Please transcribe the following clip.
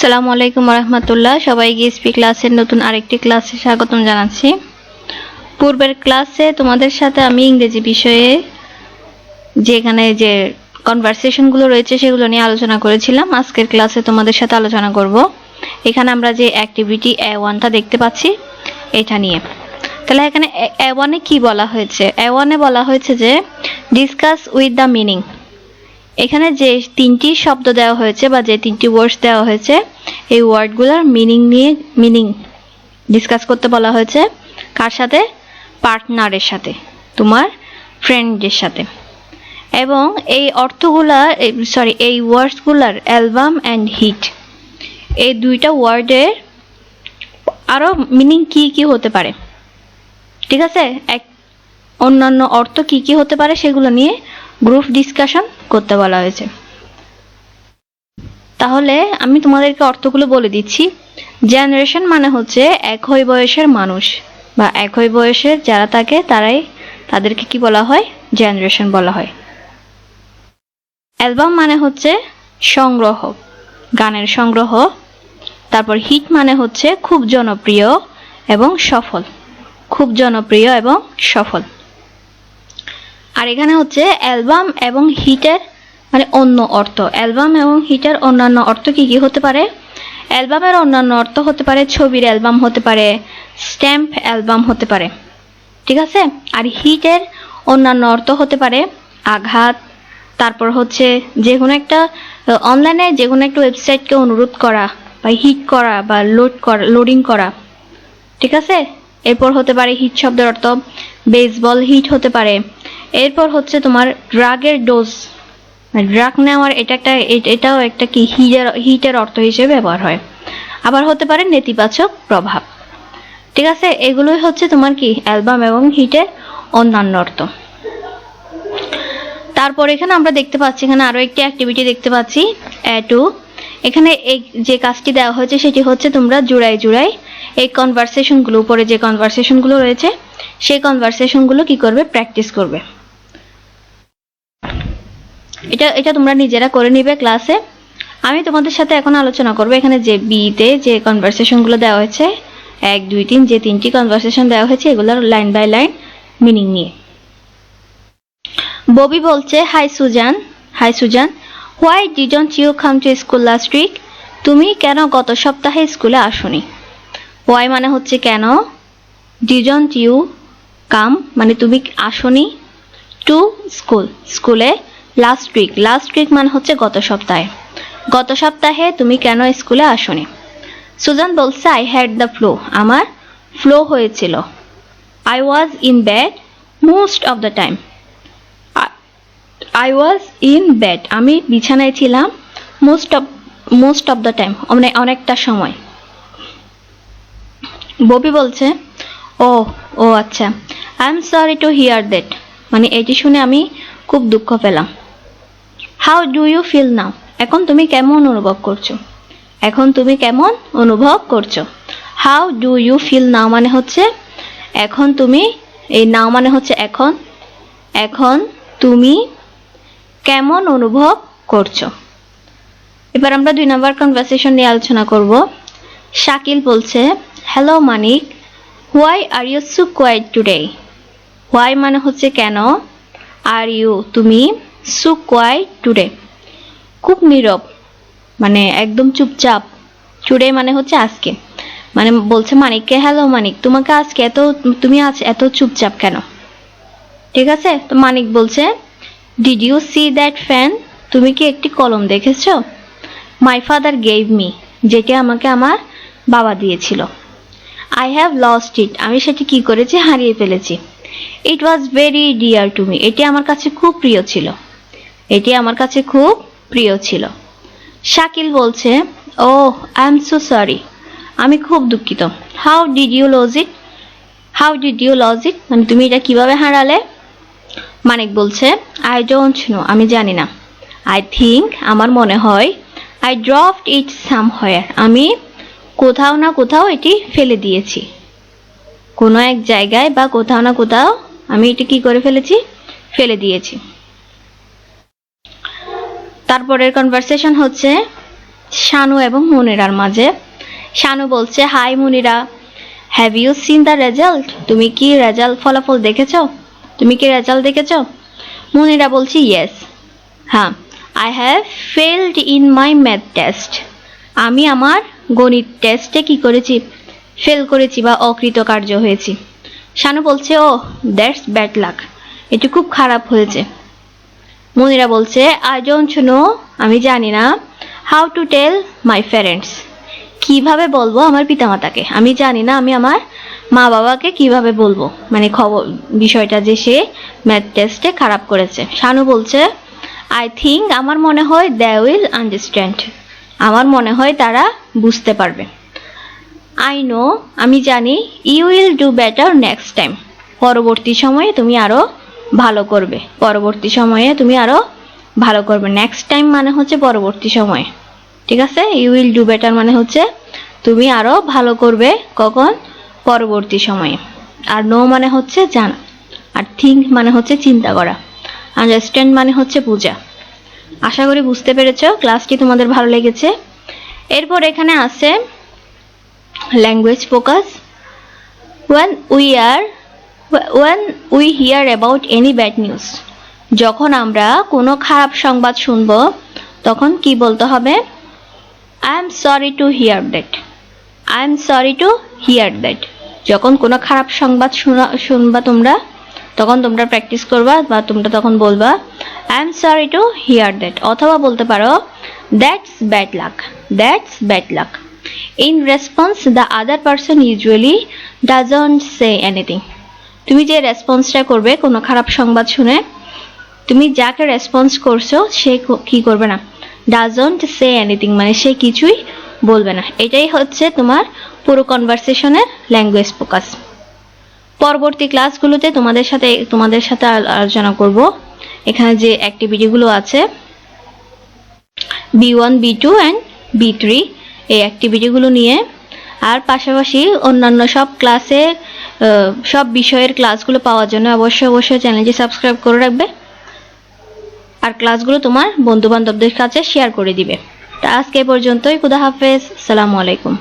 সালামু আলাইকুম রহমতুল্লাহ। সবাইকে স্পি ক্লাসের নতুন আরেকটি ক্লাসে স্বাগতম জানাচ্ছি। পূর্বের ক্লাসে তোমাদের সাথে আমি ইংরেজি বিষয়ে যেখানে যে কনভারসেশনগুলো রয়েছে সেগুলো নিয়ে আলোচনা করেছিলাম, আজকের ক্লাসে তোমাদের সাথে আলোচনা করব। এখানে আমরা যে অ্যাক্টিভিটি এ ওয়ানটা দেখতে পাচ্ছি, এটা নিয়ে। তাহলে এখানে এ ওয়ানে কি বলা হয়েছে? এ ওয়ানে বলা হয়েছে যে ডিসকাস উইথ দ্য মিনিং এখানে যে তিনটি শব্দ দেওয়া হয়েছে বা যে তিনটি ওয়ার্ডস দেওয়া হয়েছে, এই ওয়ার্ডগুলোর মিনিং নিয়ে মিনিং ডিসকাস করতে বলা হয়েছে। কার সাথে? পার্টনারের সাথে, তোমার ফ্রেন্ডের সাথে। এবং এই অর্থগুলা সরি এই ওয়ার্ডসগুলার অ্যালবাম অ্যান্ড হিট এই দুইটা ওয়ার্ডের আরও মিনিং কি কি হতে পারে? ঠিক আছে? এক, অন্যান্য অর্থ কি কি হতে পারে সেগুলো নিয়ে গ্রুপ ডিসকাশন করতে বলা হয়েছে। তাহলে আমি তোমাদেরকে অর্থগুলো বলে দিচ্ছি। জেনারেশন মানে হচ্ছে একই বয়সের মানুষ বা একই বয়সের যারা থাকে, তারাই তাদেরকে কি বলা হয়? জেনারেশন বলা হয়। অ্যালবাম মানে হচ্ছে সংগ্রহ, গানের সংগ্রহ। তারপর হিট মানে হচ্ছে খুব জনপ্রিয় এবং সফল। খুব জনপ্রিয় এবং সফল। আর এখানে হচ্ছে অ্যালবাম এবং হিটের মানে অন্য অর্থ। অ্যালবাম এবং হিটের অন্যান্য অর্থ কি কি হতে পারে? অ্যালবামের অন্যান্য অর্থ হতে পারে, ছবির অ্যালবাম হতে পারে, স্ট্যাম্প অ্যালবাম হতে পারে। ঠিক আছে? আর হিটের অন্যান্য অর্থ হতে পারে আঘাত, তারপর হচ্ছে যে কোনো একটা অনলাইনে যে কোনো একটা ওয়েবসাইটকে অনুরোধ করা বা হিট করা বা লোড করা লোডিং করা। ঠিক আছে? এরপর হতে পারে হিট শব্দের অর্থ। বেসবল হিট হতে পারে। এরপর হচ্ছে তোমার ড্রাগের ডোজ। ড্রাগ নেওয়ার এটা একটা এটাও একটা কি হিটের হিটের অর্থ হিসেবে ব্যবহার হয়। আবার হতে পারে নেতিবাচক প্রভাব। ঠিক আছে, এগুলোই হচ্ছে তোমার কি অ্যালবাম এবং হিটের অন্যান্য অর্থ। তারপর এখানে আমরা দেখতে পাচ্ছি, এখানে আরও একটি অ্যাক্টিভিটি দেখতে পাচ্ছি টু এখানে এই যে কাজটি দেওয়া হয়েছে সেটি হচ্ছে তোমরা জুড়াই জুড়াই এই কনভারসেশনগুলো উপরে যে কনভারসেশনগুলো রয়েছে, সেই কনভারসেশনগুলো কি করবে? প্র্যাকটিস করবে। এটা এটা তোমরা নিজেরা করে নিবে ক্লাসে। আমি তোমাদের সাথে এখন আলোচনা করব। এখানে যে বিতে যে কনভারসেশনগুলো দেওয়া হয়েছে, এক, দুই, তিন, যে তিনটি কনভারসেশন দেওয়া হয়েছে, এগুলোর লাইন বাই লাইন মিনিং নিয়ে। ববি বলছে hi Susan hi Susan why didn't you come to school last week তুমি কেন গত সপ্তাহে স্কুলে আসোনি? হোয়াই মানে হচ্ছে কেন? ডিডন্ট ইউ কাম মানে তুমি আসোনি টু স্কুল স্কুলে লাস্ট উইক লাস্ট উইক মানে হচ্ছে গত সপ্তাহে। গত সপ্তাহে তুমি কেন স্কুলে আসোনি? সুজান বলছে আই হ্যাড দ্য ফ্লো আমার ফ্লো হয়েছিল। I was in bed most of the time I was in bed আমি বিছানায় ছিলাম most of most of the time মানে অনেকটা সময়। ববি বলছে, ও ও আচ্ছা। I am sorry to hear that মানে এটি শুনে আমি খুব দুঃখ পেলাম। How do you feel now এখন তুমি কেমন অনুভব করছ? এখন তুমি কেমন অনুভব করছ? How do you feel now মানে হচ্ছে, এখন তুমি, এই নাও মানে হচ্ছে এখন এখন তুমি কেমন অনুভব করছ? এবার আমরা দুই নাম্বার কনভারসেশন নিয়ে আলোচনা করব। শাকিল বলছে hello Manik why are you so quiet today why মানে হচ্ছে কেন? আর ইউ তুমি সু কোয়াইট টুডে খুব নীরব মানে একদম চুপচাপ। টুডে মানে হচ্ছে আজকে। মানে বলছে, মানিককে হ্যালো মানিক, তোমাকে আজকে এত, তুমি আজ এত চুপচাপ কেন? ঠিক আছে? তো মানিক বলছে did you see that fan তুমি কি একটি কলম দেখেছ? মাই ফাদার গেভ মি যেটি আমাকে আমার বাবা দিয়েছিল। আই হ্যাভ লস্ট ইট আমি সেটি কি করেছি? হারিয়ে ফেলেছি। It was very dear to me এটি আমার কাছে খুব প্রিয় ছিল। এটি আমার কাছে খুব প্রিয় ছিল। শাকিল বলছে oh I am so sorry আমি খুব দুঃখিত। How did you lose it how did you lose it মানে তুমি এটা কীভাবে হারালে? মানিক বলছে আই ডোন্ট নো আমি জানি না। আই থিঙ্ক আমার মনে হয় আই ড্রপড ইট সামহোয়ার আমি কোথাও না কোথাও এটি ফেলে দিয়েছি। কোনো এক জায়গায় বা কোথাও না কোথাও আমি এটি কি করে ফেলেছি? ফেলে দিয়েছি। তারপরের কনভারসেশন হচ্ছে শানু এবং মুনিরার মাঝে। শানু বলছে hi Munira have you seen the result তুমি কি রেজাল্ট ফলাফল দেখেছ? তুমি কি রেজাল্ট দেখেছ? মুনিরা বলছে ইয়েস হ্যাঁ I have failed in my math test আমি আমার গণিত টেস্টে কি করেছি? ফেল করেছি বা অকৃতকার্য হয়েছি। শানু বলছে ও দ্যাটস ব্যাড লাক এটি খুব খারাপ হয়েছে। মনিরা বলছে আই ডোন্ট নো আমি জানি না। How to tell my parents কীভাবে বলব আমার পিতামাতাকে? আমি জানি না, আমি আমার মা বাবাকে কীভাবে বলব? মানে খবর, বিষয়টা যে সে ম্যাথ টেস্টে খারাপ করেছে। শানু বলছে আই থিঙ্ক আমার মনে হয় দে উইল আন্ডারস্ট্যান্ড আমার মনে হয় তারা বুঝতে পারবে। আই নো আমি জানি you will do better next time পরবর্তী সময়ে তুমি আরও ভালো করবে। পরবর্তী সময়ে তুমি আরও ভালো করবে। নেক্সট টাইম মানে হচ্ছে পরবর্তী সময়ে। ঠিক আছে? ইউ উইল ডু বেটার মানে হচ্ছে তুমি আরও ভালো করবে কখন? পরবর্তী সময়ে। আর নো মানে হচ্ছে জানা। আর থিঙ্ক মানে হচ্ছে চিন্তা করা। আন্ডারস্ট্যান্ড মানে হচ্ছে পূজা আশা করি বুঝতে পেরেছ ক্লাসটি তোমাদের ভালো লেগেছে। এরপর এখানে আছে language focus one we are when we hear about any bad news, যখন আমরা কোনো খারাপ সংবাদ শুনব, তখন কি বলতে হবে? I am sorry to hear that I am sorry to hear that যখন কোনো খারাপ সংবাদ শোনা, শুনবা তোমরা, তখন তোমরা প্র্যাকটিস করবা বা তোমরা তখন বলবা I am sorry to hear that অথবা বলতে পারো that's bad luck that's bad luck in response the other person usually doesn't say anything তুমি যে রেসপন্সটা করবে, কোনো খারাপ সংবাদ শুনে, তুমি যাকে রেসপন্স করছ, সে ক- করবে না? ডাজন্ট সে এনিথিং মানে সে কিছুই বলবে না। এটাই হচ্ছে তোমার পুরো কনভারসেশনের ল্যাঙ্গুয়েজ ফোকাস পরবর্তী ক্লাসগুলোতে তোমাদের সাথে তোমাদের সাথে আলোচনা করব। এখানে যে অ্যাক্টিভিটিগুলো আছে B one B two and B three এই অ্যাক্টিভিটিগুলো নিয়ে। আর পাশাপাশি অন্যান্য সব ক্লাসে সব বিষয়ের ক্লাসগুলো পাওয়ার জন্য অবশ্যই অবশ্যই চ্যানেলটি সাবস্ক্রাইব করে রাখবে। আর ক্লাসগুলো তোমার বন্ধু বান্ধবদের কাছে শেয়ার করে দিবে। তা আজকে পর্যন্তই। খুদা হাফেজ। সালামু আলাইকুম।